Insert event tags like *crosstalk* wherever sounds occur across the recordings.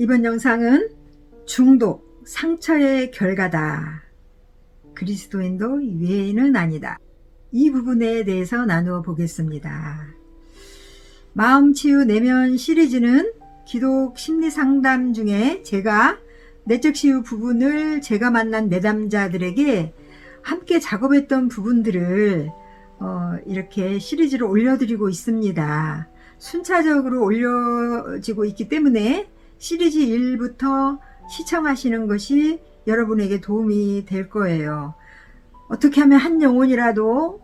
이번 영상은 중독, 상처의 결과다. 그리스도인도 외인은 아니다. 이 부분에 대해서 나누어 보겠습니다. 마음치유 내면 시리즈는 기독 심리 상담 중에 제가 내적 치유 부분을 제가 만난 내담자들에게 함께 작업했던 부분들을 어, 이렇게 시리즈로 올려드리고 있습니다. 순차적으로 올려지고 있기 때문에 시리즈 1부터 시청하시는 것이 여러분에게 도움이 될 거예요. 어떻게 하면 한 영혼이라도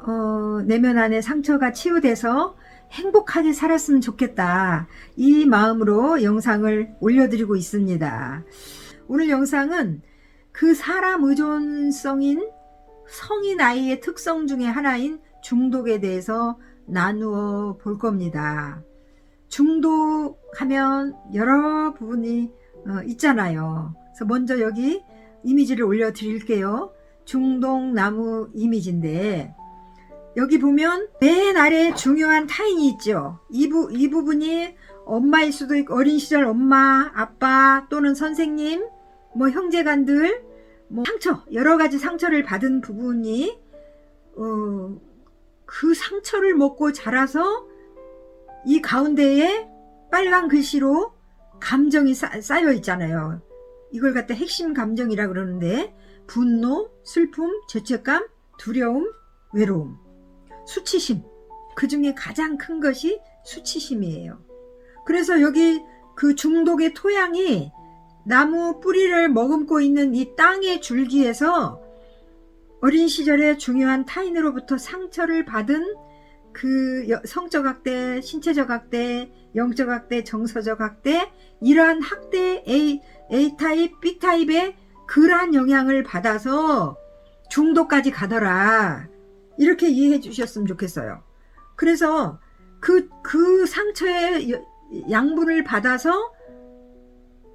어, 내면 안에 상처가 치유돼서 행복하게 살았으면 좋겠다. 이 마음으로 영상을 올려드리고 있습니다. 오늘 영상은 그 사람 의존성인 성인 아이의 특성 중에 하나인 중독에 대해서 나누어 볼 겁니다. 중독하면 여러 부분이 어, 있잖아요. 그래서 먼저 여기 이미지를 올려 드릴게요. 중독나무 이미지인데 여기 보면 맨 아래 중요한 타인이 있죠. 이, 부, 이 부분이 엄마일 수도 있고 어린 시절 엄마, 아빠 또는 선생님, 뭐 형제간들, 뭐 상처 여러 가지 상처를 받은 부분이 어, 그 상처를 먹고 자라서 이 가운데에 빨간 글씨로 감정이 쌓, 쌓여 있잖아요. 이걸 갖다 핵심 감정이라 그러는데 분노, 슬픔, 죄책감, 두려움, 외로움. 수치심. 그 중에 가장 큰 것이 수치심이에요. 그래서 여기 그 중독의 토양이 나무 뿌리를 머금고 있는 이 땅의 줄기에서 어린 시절에 중요한 타인으로부터 상처를 받은 그 성적 학대, 신체적 학대, 영적 학대, 정서적 학대, 이러한 학대 A, A타입, B타입의 그러한 영향을 받아서 중독까지 가더라. 이렇게 이해해 주셨으면 좋겠어요. 그래서 그, 그 상처의 양분을 받아서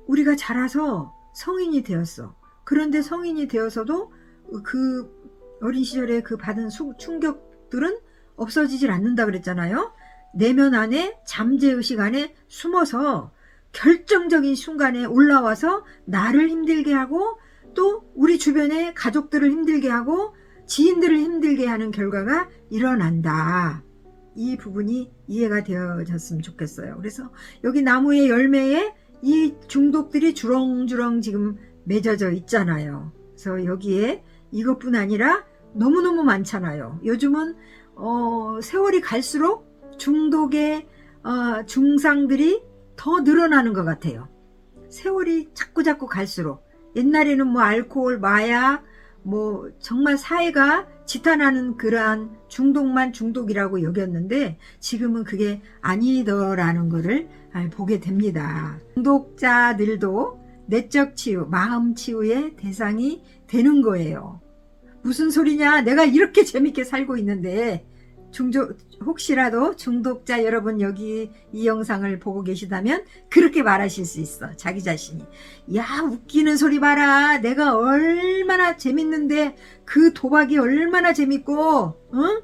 우리가 자라서 성인이 되었어. 그런데 성인이 되어서도 그 어린 시절에 그 받은 충격들은 없어지질 않는다 그랬잖아요. 내면 안에 잠재의식 안에 숨어서 결정적인 순간에 올라와서 나를 힘들게 하고 또 우리 주변의 가족들을 힘들게 하고 지인들을 힘들게 하는 결과가 일어난다. 이 부분이 이해가 되어졌으면 좋겠어요. 그래서 여기 나무의 열매에 이 중독들이 주렁주렁 지금 맺어져 있잖아요. 그래서 여기에 이것뿐 아니라 너무너무 많잖아요. 요즘은 어, 세월이 갈수록 중독의 어, 중상들이 더 늘어나는 것 같아요. 세월이 자꾸 자꾸 갈수록 옛날에는 뭐 알코올, 마약, 뭐 정말 사회가 지탄하는 그러한 중독만 중독이라고 여겼는데 지금은 그게 아니더라는 것을 보게 됩니다. 중독자들도 내적 치유, 마음 치유의 대상이 되는 거예요. 무슨 소리냐? 내가 이렇게 재밌게 살고 있는데 중독 혹시라도 중독자 여러분 여기 이 영상을 보고 계시다면 그렇게 말하실 수 있어 자기 자신이 야 웃기는 소리 봐라 내가 얼마나 재밌는데 그 도박이 얼마나 재밌고 어?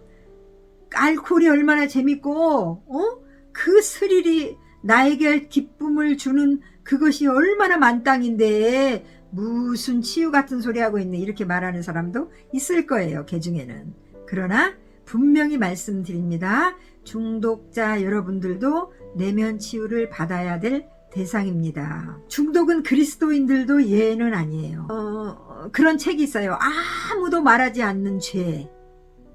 알코올이 얼마나 재밌고 어? 그 스릴이 나에게 기쁨을 주는 그것이 얼마나 만땅인데 무슨 치유 같은 소리 하고 있네 이렇게 말하는 사람도 있을 거예요 개 중에는 그러나 분명히 말씀드립니다. 중독자 여러분들도 내면 치유를 받아야 될 대상입니다. 중독은 그리스도인들도 예는 아니에요. 어, 그런 책이 있어요. 아무도 말하지 않는 죄.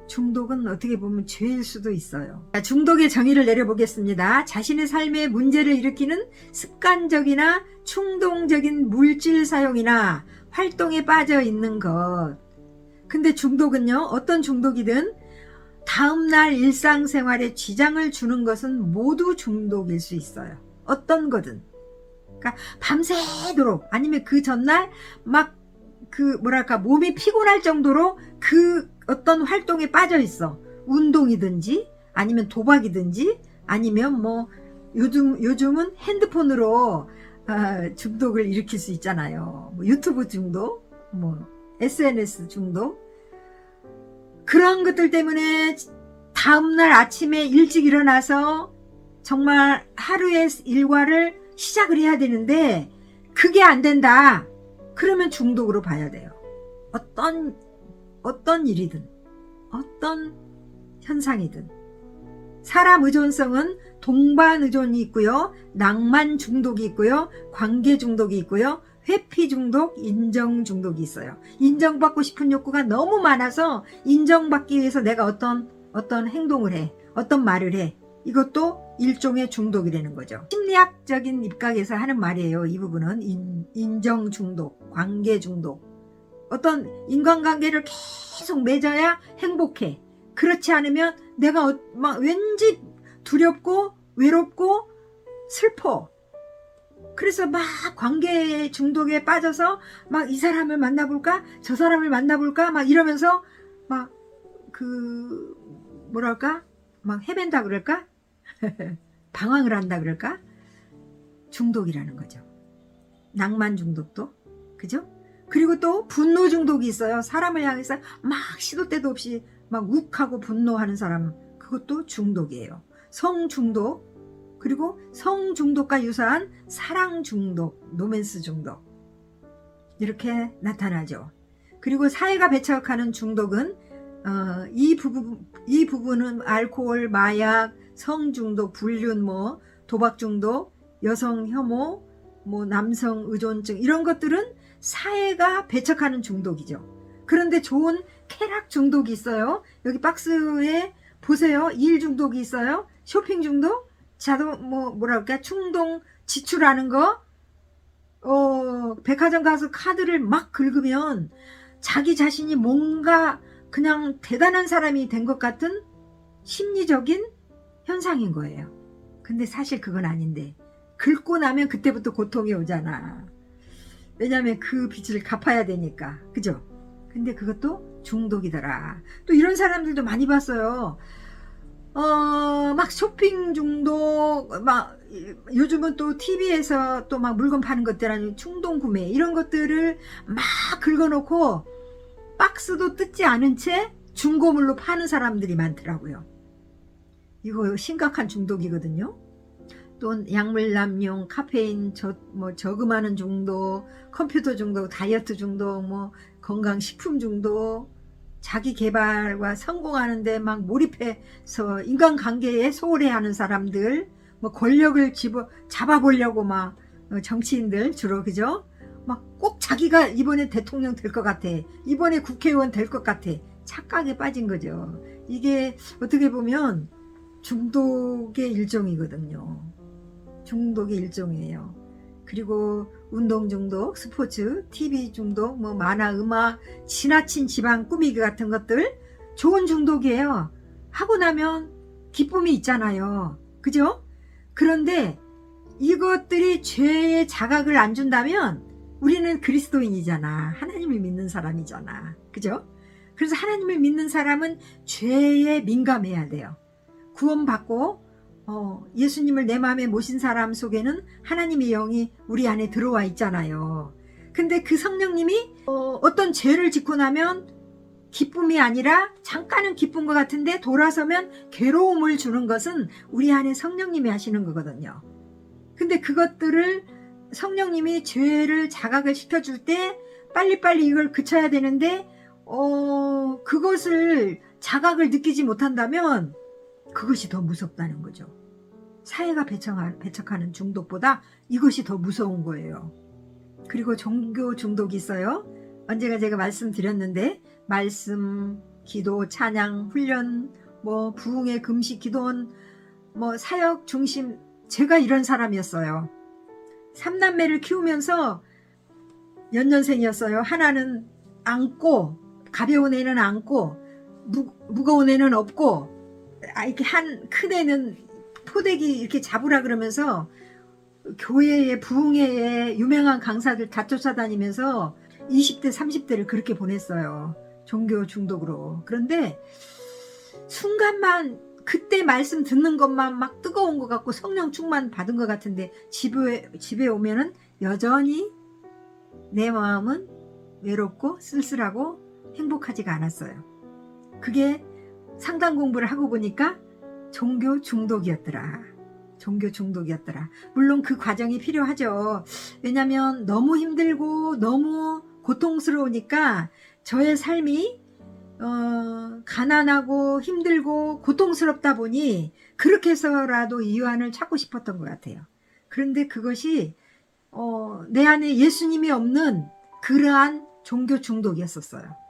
중독은 어떻게 보면 죄일 수도 있어요. 중독의 정의를 내려보겠습니다. 자신의 삶에 문제를 일으키는 습관적이나 충동적인 물질 사용이나 활동에 빠져 있는 것. 근데 중독은요, 어떤 중독이든 다음날 일상생활에 지장을 주는 것은 모두 중독일 수 있어요. 어떤 거든. 그러니까 밤새도록 아니면 그 전날 막 그 뭐랄까 몸이 피곤할 정도로 그 어떤 활동에 빠져 있어. 운동이든지 아니면 도박이든지 아니면 뭐 요즘 요즘은 핸드폰으로 어, 중독을 일으킬 수 있잖아요. 뭐 유튜브 중독, 뭐 SNS 중독, 그런 것들 때문에 다음날 아침에 일찍 일어나서 정말 하루의 일과를 시작을 해야 되는데 그게 안 된다. 그러면 중독으로 봐야 돼요. 어떤 어떤 일이든 어떤 현상이든 사람 의존성은 동반 의존이 있고요. 낭만 중독이 있고요. 관계 중독이 있고요. 회피 중독, 인정 중독이 있어요. 인정받고 싶은 욕구가 너무 많아서 인정받기 위해서 내가 어떤 어떤 행동을 해. 어떤 말을 해. 이것도 일종의 중독이 되는 거죠. 심리학적인 입각에서 하는 말이에요. 이 부분은 인, 인정 중독, 관계 중독. 어떤 인간관계를 계속 맺어야 행복해. 그렇지 않으면 내가 어- 막 왠지 두렵고 외롭고 슬퍼. 그래서 막 관계 중독에 빠져서 막 이 사람을 만나볼까? 저 사람을 만나볼까? 막 이러면서 막 그 뭐랄까? 막 헤맨다 그럴까? *laughs* 방황을 한다 그럴까? 중독이라는 거죠. 낭만 중독도. 그죠? 그리고 또 분노 중독이 있어요. 사람을 향해서 막 시도 때도 없이 막 욱하고 분노하는 사람. 그것도 중독이에요. 성 중독. 그리고 성 중독과 유사한 사랑 중독, 노맨스 중독. 이렇게 나타나죠. 그리고 사회가 배척하는 중독은 어, 이 부분 이 부분은 알코올, 마약, 성 중독, 불륜, 뭐 도박 중독, 여성 혐오, 뭐 남성 의존증 이런 것들은 사회가 배척하는 중독이죠. 그런데 좋은 쾌락 중독이 있어요. 여기 박스에 보세요. 일 중독이 있어요. 쇼핑 중독, 자동 뭐 뭐랄까 충동 지출하는 거. 어, 백화점 가서 카드를 막 긁으면 자기 자신이 뭔가 그냥 대단한 사람이 된 것 같은 심리적인 현상인 거예요. 근데 사실 그건 아닌데 긁고 나면 그때부터 고통이 오잖아. 왜냐면 그 빚을 갚아야 되니까. 그죠? 근데 그것도 중독이더라. 또 이런 사람들도 많이 봤어요. 어, 막 쇼핑 중독, 막, 요즘은 또 TV에서 또 막 물건 파는 것들 아니면 충동 구매, 이런 것들을 막 긁어놓고 박스도 뜯지 않은 채 중고물로 파는 사람들이 많더라고요. 이거 심각한 중독이거든요. 또 약물 남용, 카페인 저, 뭐 저금하는 중독, 컴퓨터 중독, 다이어트 중독, 뭐 건강식품 중독, 자기 개발과 성공하는데 막 몰입해서 인간관계에 소홀해하는 사람들, 뭐 권력을 집어 잡아보려고 막 어, 정치인들 주로 그죠? 막 꼭 자기가 이번에 대통령 될 것 같아, 이번에 국회의원 될 것 같아, 착각에 빠진 거죠. 이게 어떻게 보면 중독의 일종이거든요. 중독의 일종이에요. 그리고 운동 중독, 스포츠, TV 중독, 뭐 만화, 음악, 지나친 지방 꾸미기 같은 것들 좋은 중독이에요. 하고 나면 기쁨이 있잖아요. 그죠? 그런데 이것들이 죄의 자각을 안 준다면 우리는 그리스도인이잖아. 하나님을 믿는 사람이잖아. 그죠? 그래서 하나님을 믿는 사람은 죄에 민감해야 돼요. 구원받고 어, 예수님을 내 마음에 모신 사람 속에는 하나님의 영이 우리 안에 들어와 있잖아요. 근데 그 성령님이 어, 어떤 죄를 짓고 나면 기쁨이 아니라 잠깐은 기쁜 것 같은데 돌아서면 괴로움을 주는 것은 우리 안에 성령님이 하시는 거거든요. 근데 그것들을 성령님이 죄를 자각을 시켜줄 때 빨리빨리 이걸 그쳐야 되는데 어, 그것을 자각을 느끼지 못한다면 그것이 더 무섭다는 거죠. 사회가 배척하, 배척하는 중독보다 이것이 더 무서운 거예요. 그리고 종교 중독이 있어요. 언제가 제가 말씀드렸는데 말씀, 기도, 찬양, 훈련, 뭐 부흥의 금식, 기도원, 뭐 사역 중심 제가 이런 사람이었어요. 삼남매를 키우면서 연년생이었어요. 하나는 안고 가벼운 애는 안고 무, 무거운 애는 없고 아, 이렇게 한 큰 애는 포대기 이렇게 잡으라 그러면서 교회에 부흥회에 유명한 강사들 다 쫓아다니면서 20대 30대를 그렇게 보냈어요. 종교 중독으로. 그런데 순간만 그때 말씀 듣는 것만 막 뜨거운 것 같고 성령 충만 받은 것 같은데 집에 집에 오면은 여전히 내 마음은 외롭고 쓸쓸하고 행복하지가 않았어요. 그게 상담 공부를 하고 보니까 종교 중독이었더라. 종교 중독이었더라. 물론 그 과정이 필요하죠. 왜냐면 너무 힘들고 너무 고통스러우니까 저의 삶이 어, 가난하고 힘들고 고통스럽다 보니 그렇게 해서라도 이완을 찾고 싶었던 것 같아요. 그런데 그것이 어, 내 안에 예수님이 없는 그러한 종교 중독이었었어요.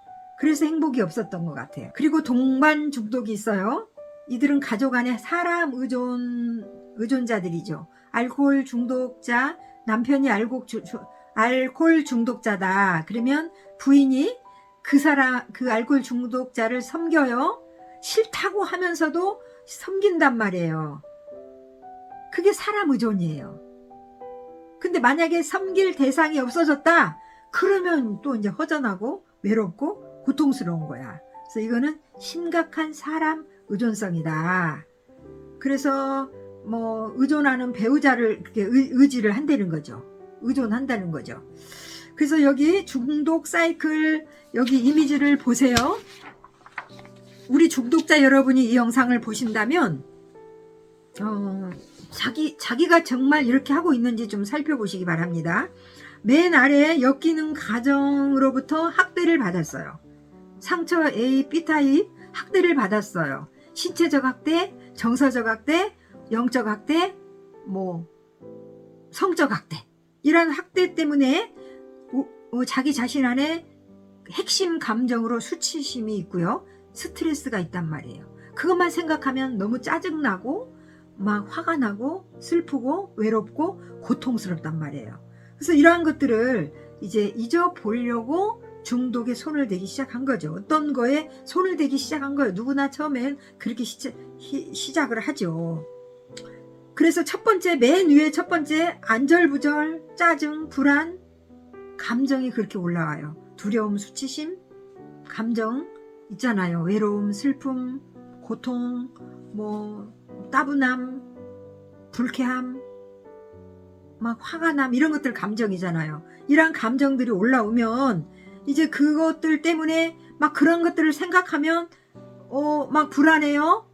그래서 행복이 없었던 것 같아요. 그리고 동반 중독이 있어요. 이들은 가족 안에 사람 의존 의존자들이죠. 알코올 중독자 남편이 주- 알코올 중독자다. 그러면 부인이 그 사람 그 알코올 중독자를 섬겨요. 싫다고 하면서도 섬긴단 말이에요. 그게 사람 의존이에요. 근데 만약에 섬길 대상이 없어졌다. 그러면 또 이제 허전하고 외롭고 고통스러운 거야. 그래서 이거는 심각한 사람 의존성이다. 그래서 뭐 의존하는 배우자를 이렇게 의, 의지를 한다는 거죠. 의존한다는 거죠. 그래서 여기 중독 사이클 여기 이미지를 보세요. 우리 중독자 여러분이 이 영상을 보신다면 어, 자기 자기가 정말 이렇게 하고 있는지 좀 살펴보시기 바랍니다. 맨 아래에 엮이는 가정으로부터 학대를 받았어요. 상처 A, B 타입 학대를 받았어요. 신체적 학대, 정서적 학대, 영적 학대, 뭐 성적 학대 이런 학대 때문에 우- 어, 자기 자신 안에 핵심 감정으로 수치심이 있고요. 스트레스가 있단 말이에요. 그것만 생각하면 너무 짜증나고 막 화가 나고 슬프고 외롭고 고통스럽단 말이에요. 그래서 이러한 것들을 이제 잊어보려고 중독에 손을 대기 시작한 거죠. 어떤 거에 손을 대기 시작한 거예요. 누구나 처음엔 그렇게 시작, 히- 시작을 하죠. 그래서 첫 번째, 맨 위에 첫 번째, 안절부절, 짜증, 불안, 감정이 그렇게 올라와요. 두려움, 수치심, 감정 있잖아요. 외로움, 슬픔, 고통, 뭐, 따분함, 불쾌함, 막 화가 남, 이런 것들 감정이잖아요. 이러한 감정들이 올라오면 이제 그것들 때문에 막 그런 것들을 생각하면 어, 막 불안해요.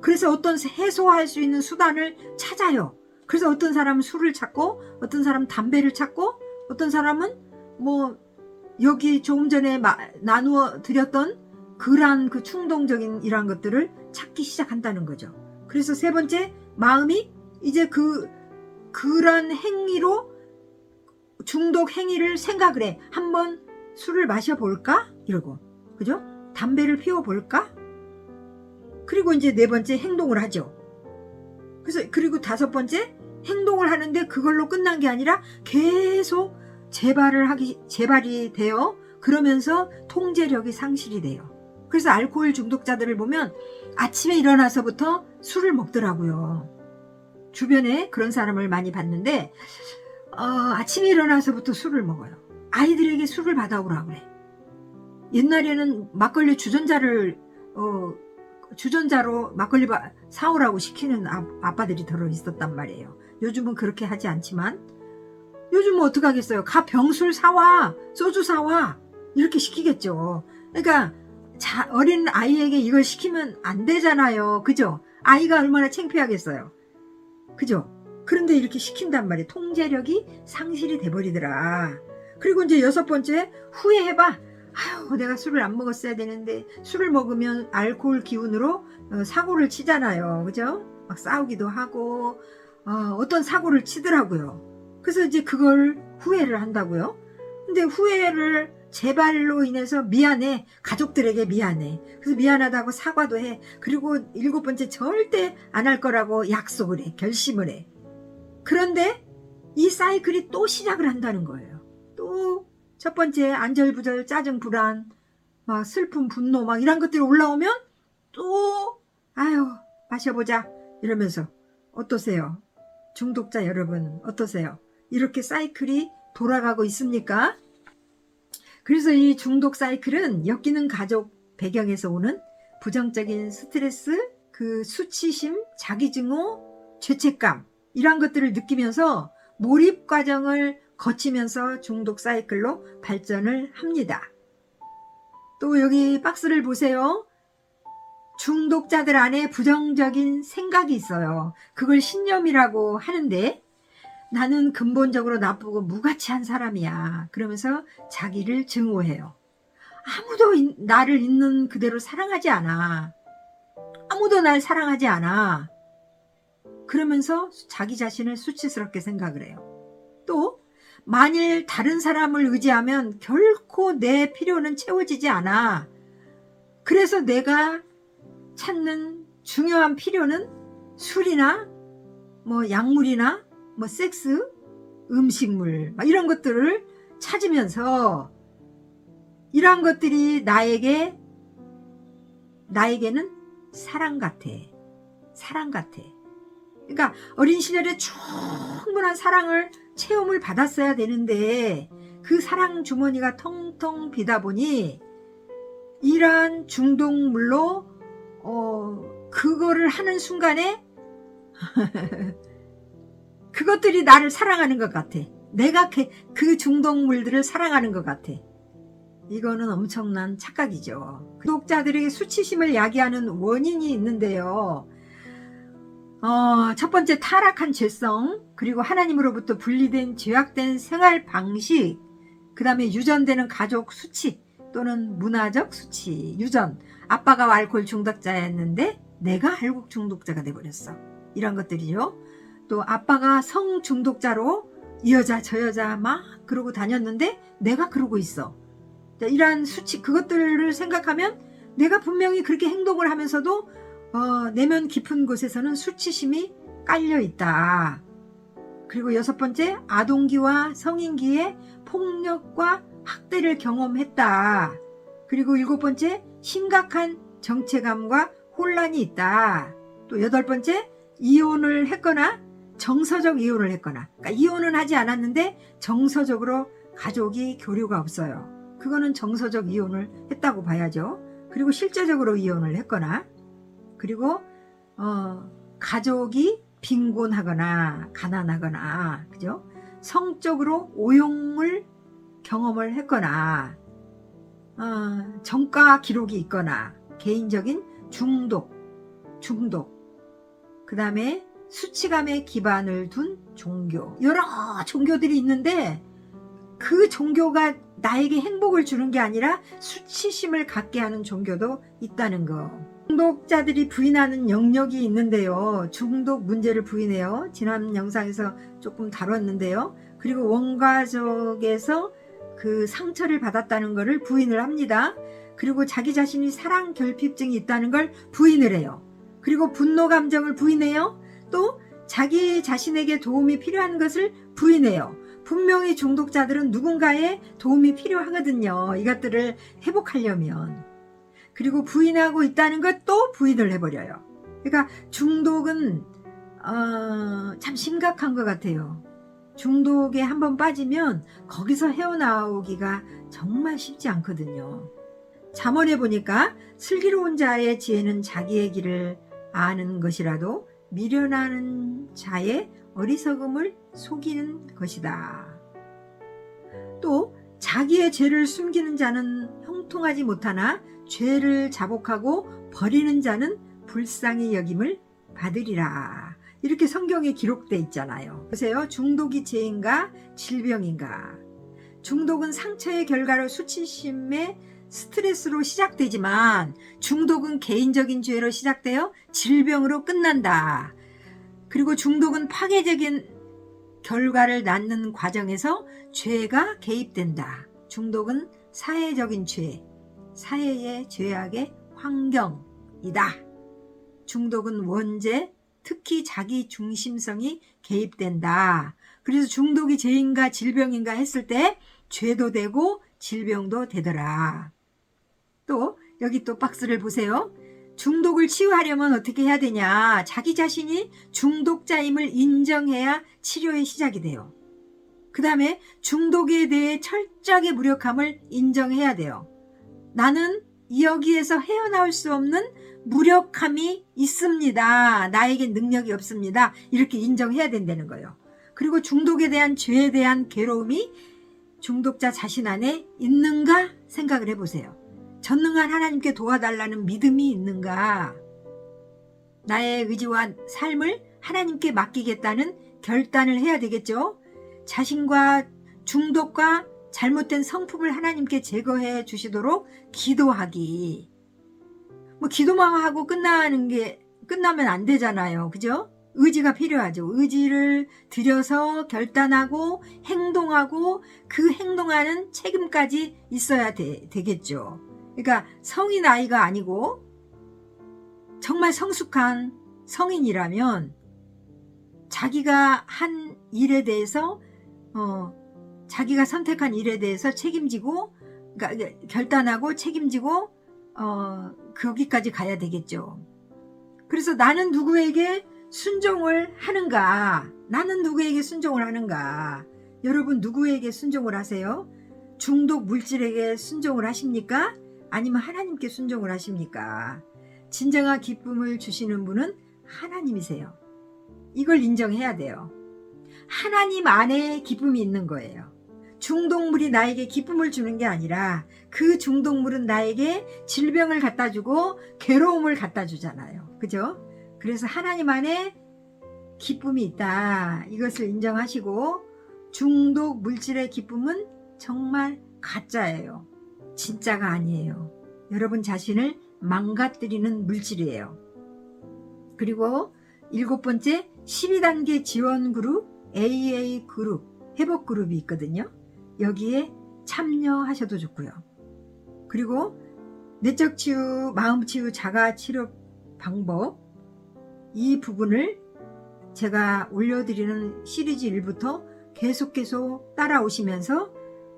그래서 어떤 해소할 수 있는 수단을 찾아요. 그래서 어떤 사람은 술을 찾고, 어떤 사람은 담배를 찾고, 어떤 사람은 뭐 여기 조금 전에 마- 나누어 드렸던 그러한 그 충동적인 이러한 것들을 찾기 시작한다는 거죠. 그래서 세 번째 마음이 이제 그 그런 행위로 중독 행위를 생각을 해. 한번 술을 마셔 볼까? 이러고. 그죠? 담배를 피워 볼까? 그리고 이제 네 번째 행동을 하죠. 그래서 그리고 다섯 번째 행동을 하는데 그걸로 끝난 게 아니라 계속 재발을 하기 재발이 돼요. 그러면서 통제력이 상실이 돼요. 그래서 알코올 중독자들을 보면 아침에 일어나서부터 술을 먹더라고요. 주변에 그런 사람을 많이 봤는데 어, 아침에 일어나서부터 술을 먹어요. 아이들에게 술을 받아오라 그래. 옛날에는 막걸리 주전자를 어, 주전자로 막걸리 바- 사오라고 시키는 아, 아빠들이 더러 있었단 말이에요. 요즘은 그렇게 하지 않지만 요즘은 어떻게 하겠어요? 가 병술 사와 소주 사와 이렇게 시키겠죠. 그러니까 자, 어린 아이에게 이걸 시키면 안 되잖아요. 그죠? 아이가 얼마나 창피하겠어요. 그죠? 그런데 이렇게 시킨단 말이에요. 통제력이 상실이 돼버리더라. 그리고 이제 여섯 번째, 후회해봐. 아유, 내가 술을 안 먹었어야 되는데, 술을 먹으면 알코올 기운으로 어, 사고를 치잖아요. 그죠? 막 싸우기도 하고, 어, 떤 사고를 치더라고요. 그래서 이제 그걸 후회를 한다고요. 근데 후회를 재발로 인해서 미안해. 가족들에게 미안해. 그래서 미안하다고 사과도 해. 그리고 일곱 번째 절대 안 할 거라고 약속을 해. 결심을 해. 그런데 이 사이클이 또 시작을 한다는 거예요. 또첫 번째 안절부절 짜증 불안 막 슬픔 분노 막 이런 것들이 올라오면 또 아유 마셔보자 이러면서 어떠세요? 중독자 여러분 어떠세요? 이렇게 사이클이 돌아가고 있습니까? 그래서 이 중독 사이클은 엮이는 가족 배경에서 오는 부정적인 스트레스, 그 수치심, 자기증오, 죄책감 이러한 것들을 느끼면서 몰입 과정을 거치면서 중독 사이클로 발전을 합니다. 또 여기 박스를 보세요. 중독자들 안에 부정적인 생각이 있어요. 그걸 신념이라고 하는데 나는 근본적으로 나쁘고 무가치한 사람이야. 그러면서 자기를 증오해요. 아무도 인- 나를 있는 그대로 사랑하지 않아. 아무도 날 사랑하지 않아. 그러면서 자기 자신을 수치스럽게 생각을 해요. 또 만일 다른 사람을 의지하면 결코 내 필요는 채워지지 않아. 그래서 내가 찾는 중요한 필요는 술이나 뭐 약물이나 뭐 섹스, 음식물 막 이런 것들을 찾으면서 이러한 것들이 나에게 나에게는 사랑 같아. 사랑 같아. 그러니까 어린 시절에 충분한 사랑을 체험을 받았어야 되는데 그 사랑 주머니가 텅텅 비다 보니 이러한 중독물로 어 그거를 하는 순간에 *laughs* 그것들이 나를 사랑하는 것 같아. 내가 그, 그 중독물들을 사랑하는 것 같아. 이거는 엄청난 착각이죠. 구독자들에게 수치심을 야기하는 원인이 있는데요. 어, 첫 번째 타락한 죄성, 그리고 하나님으로부터 분리된 죄악된 생활 방식, 그 다음에 유전되는 가족 수치 또는 문화적 수치, 유전. 아빠가 알코올 중독자였는데 내가 알코올 중독자가 돼버렸어. 이런 것들이죠. 또 아빠가 성 중독자로 이 여자 저 여자 막 그러고 다녔는데 내가 그러고 있어. 자, 이러한 수치 그것들을 생각하면 내가 분명히 그렇게 행동을 하면서도 어, 내면 깊은 곳에서는 수치심이 깔려 있다. 그리고 여섯 번째 아동기와 성인기에 폭력과 학대를 경험했다. 그리고 일곱 번째 심각한 정체감과 혼란이 있다. 또 여덟 번째 이혼을 했거나 정서적 이혼을 했거나 그러니까 이혼은 하지 않았는데 정서적으로 가족이 교류가 없어요. 그거는 정서적 이혼을 했다고 봐야죠. 그리고 실제적으로 이혼을 했거나 그리고 어, 가족이 빈곤하거나 가난하거나 그죠? 성적으로 오용을 경험을 했거나 어, 정가 기록이 있거나 개인적인 중독, 중독, 그 다음에 수치감에 기반을 둔 종교. 여러 종교들이 있는데 그 종교가 나에게 행복을 주는 게 아니라 수치심을 갖게 하는 종교도 있다는 거. 중독자들이 부인하는 영역이 있는데요. 중독 문제를 부인해요. 지난 영상에서 조금 다뤘는데요. 그리고 원가족에서 그 상처를 받았다는 것을 부인을 합니다. 그리고 자기 자신이 사랑 결핍증이 있다는 걸 부인을 해요. 그리고 분노 감정을 부인해요. 또 자기 자신에게 도움이 필요한 것을 부인해요. 분명히 중독자들은 누군가의 도움이 필요하거든요. 이것들을 회복하려면. 그리고 부인하고 있다는 것 또 부인을 해버려요. 그러니까 중독은 어, 참 심각한 것 같아요. 중독에 한번 빠지면 거기서 헤어나오기가 정말 쉽지 않거든요. 잠언에 보니까 슬기로운 자의 지혜는 자기의 길을 아는 것이라도 미련하는 자의 어리석음을 속이는 것이다. 또 자기의 죄를 숨기는 자는 형통하지 못하나 죄를 자복하고 버리는 자는 불쌍히 여김을 받으리라. 이렇게 성경에 기록돼 있잖아요. 보세요. 중독이 죄인가 질병인가? 중독은 상처의 결과로 수치심에 스트레스로 시작되지만 중독은 개인적인 죄로 시작되어 질병으로 끝난다. 그리고 중독은 파괴적인 결과를 낳는 과정에서 죄가 개입된다. 중독은 사회적인 죄, 사회의 죄악의 환경이다. 중독은 원죄, 특히 자기 중심성이 개입된다. 그래서 중독이 죄인가 질병인가 했을 때 죄도 되고 질병도 되더라. 또 여기 또 박스를 보세요. 중독을 치유하려면 어떻게 해야 되냐? 자기 자신이 중독자임을 인정해야 치료의 시작이 돼요. 그 다음에 중독에 대해 철저하게 무력함을 인정해야 돼요. 나는 여기에서 헤어나올 수 없는 무력함이 있습니다. 나에게 능력이 없습니다. 이렇게 인정해야 된다는 거예요. 그리고 중독에 대한 죄에 대한 괴로움이 중독자 자신 안에 있는가 생각을 해보세요. 전능한 하나님께 도와달라는 믿음이 있는가? 나의 의지와 삶을 하나님께 맡기겠다는 결단을 해야 되겠죠? 자신과 중독과 잘못된 성품을 하나님께 제거해 주시도록 기도하기. 뭐 기도만 하고 끝나는 게 끝나면 안 되잖아요. 그죠? 의지가 필요하죠. 의지를 들여서 결단하고 행동하고 그 행동하는 책임까지 있어야 되, 되겠죠. 그러니까 성인 아이가 아니고 정말 성숙한 성인이라면 자기가 한 일에 대해서 어, 자기가 선택한 일에 대해서 책임지고 그러니까 결단하고 책임지고 어, 거기까지 가야 되겠죠. 그래서 나는 누구에게 순종을 하는가? 나는 누구에게 순종을 하는가? 여러분 누구에게 순종을 하세요? 중독 물질에게 순종을 하십니까? 아니면 하나님께 순종을 하십니까? 진정한 기쁨을 주시는 분은 하나님이세요. 이걸 인정해야 돼요. 하나님 안에 기쁨이 있는 거예요. 중독물이 나에게 기쁨을 주는 게 아니라 그 중독물은 나에게 질병을 갖다 주고 괴로움을 갖다 주잖아요. 그죠? 그래서 하나님 안에 기쁨이 있다. 이것을 인정하시고 중독 물질의 기쁨은 정말 가짜예요. 진짜가 아니에요. 여러분 자신을 망가뜨리는 물질이에요. 그리고 일곱 번째 12단계 지원 그룹 AA 그룹 회복 그룹이 있거든요. 여기에 참여하셔도 좋고요. 그리고 내적 치유, 마음 치유, 자가 치료 방법 이 부분을 제가 올려드리는 시리즈 1부터 계속 계속 따라오시면서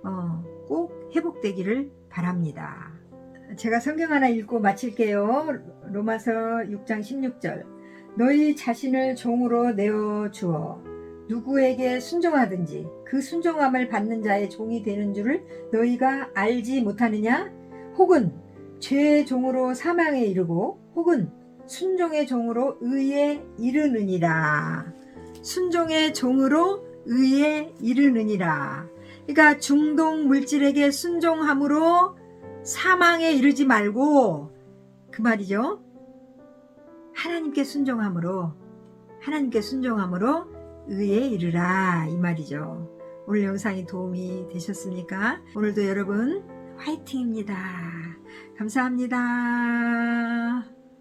어, 꼭 회복되기를 바랍니다. 제가 성경 하나 읽고 마칠게요. 로마서 6장 16절. 너희 자신을 종으로 내어 주어 누구에게 순종하든지 그 순종함을 받는 자의 종이 되는 줄을 너희가 알지 못하느냐? 혹은 죄의 종으로 사망에 이르고 혹은 순종의 종으로 의에 이르느니라. 순종의 종으로 의에 이르느니라. 그러니까 중독 물질에게 순종함으로 사망에 이르지 말고 그 말이죠. 하나님께 순종함으로 하나님께 순종함으로 의에 이르라 이 말이죠. 오늘 영상이 도움이 되셨습니까? 오늘도 여러분 화이팅입니다. 감사합니다.